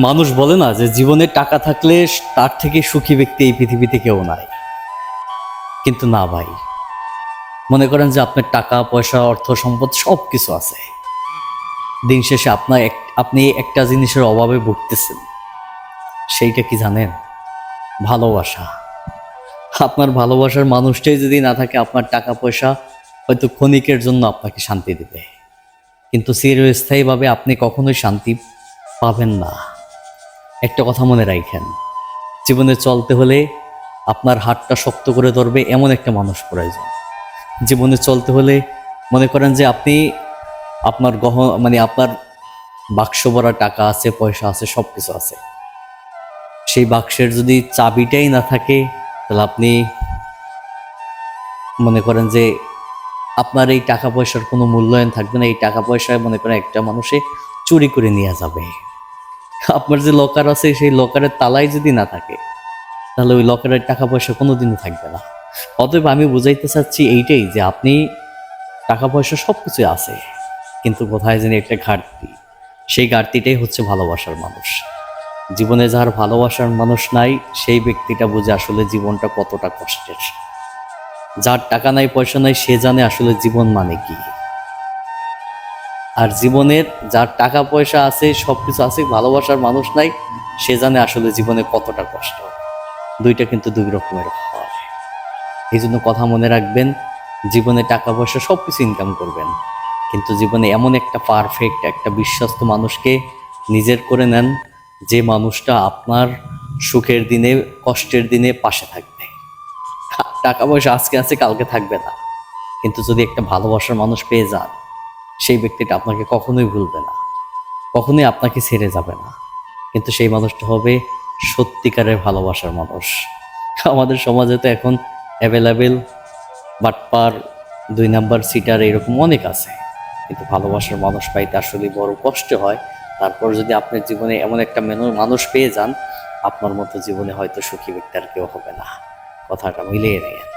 মানুষ বলে না যে জীবনে টাকা থাকলে তার থেকে সুখী ব্যক্তি এই পৃথিবীতে কেউ নাই। কিন্তু না ভাই, মনে করেন যে আপনার টাকা, পয়সা, অর্থ, সম্পদ সব কিছু আছে। দিন শেষে আপনার এক- আপনি একটা জিনিসের অভাবে ভুগতেছেন। সেইটা কি জানেন? ভালোবাসা। আপনার ভালোবাসার মানুষটাই যদি না থাকে, আপনার টাকা, পয়সা হয়তো ক্ষণিকের জন্য আপনাকে শান্তি দেবে। কিন্তু চিরস্থায়ীভাবে আপনি কখনোই শান্তি পাবেন না। একটা কথা মনে রাখেন। জীবনে চলতে হলে আপনার হাতটা শক্ত করে ধরবে এমন একটা মানুষ প্রয়োজন। জীবনে চলতে হলে মনে করেন যে আপনি আপনার গহ মানে আপনার বাক্স ভরা টাকা আছে, পয়সা আছে সব কিছু আছে। সেই বাক্সের যদি চাবিটাই না থাকে, তাহলে আপনি মনে করেন যে আপনার এই টাকা পয়সার কোনো মূল্যায়ন থাকবে না। এই টাকা পয়সায় মনে করেন একটা মানুষে চুরি করে নিয়ে যাবে। আপনার যে লকার আছে, সেই লকারের তালাই যদি না থাকে, তাহলে ওই লকারের টাকা পয়সা কোনোদিনও থাকবে না। অতএব আমি বুঝাইতে চাচ্ছি এইটাই যে আপনি টাকা পয়সা সব কিছুই আছে, কিন্তু কোথায় জানি একটা ঘাটতি। সেই ঘাটতিটাই হচ্ছে ভালোবাসার মানুষ। জীবনে যার ভালোবাসার মানুষ নাই, সেই ব্যক্তিটা বুঝে আসলে জীবনটা কতটা কষ্টের। যার টাকা নাই, পয়সা নাই, সে জানে আসলে জীবন মানে কি। আর জীবনের যার টাকা পয়সা আছে সব কিছু আছে, ভালোবাসার মানুষ নাই, সে জানে আসলে জীবনে কতটা কষ্ট। দুইটা কিন্তু দুই রকমের হয়। এই জন্য কথা মনে রাখবেন, জীবনে টাকা পয়সা সব কিছু ইনকাম করবেন। কিন্তু জীবনে এমন একটা পারফেক্ট একটা বিশ্বস্ত মানুষকে নিজের করে নেন, যে মানুষটা আপনার সুখের দিনে, কষ্টের দিনে পাশে থাকবে। টাকা পয়সা আজকে আছে, কালকে থাকবে না। কিন্তু যদি একটা ভালোবাসার মানুষ পেয়ে যান সেই ব্যক্তিটা আপনাকে কখনোই ভুলবে না। কখনোই আপনাকে ছেড়ে যাবে না। কিন্তু সেই মানুষটা হবে সত্যিকারের ভালোবাসার মানুষ। আমাদের সমাজে তো এখন অ্যাভেলেবেল বাটপার, দুই নাম্বার সিটার এরকম অনেক আছে। কিন্তু ভালোবাসার মানুষ পাইতে আসলে বড় কষ্ট হয়। তারপর যদি আপনার জীবনে এমন একটা মেনু- মানুষ পেয়ে যান, আপনার মতো জীবনে হয়তো সুখী ব্যক্তি আর কেউ হবে না। কথাটা মিলিয়ে নিয়ে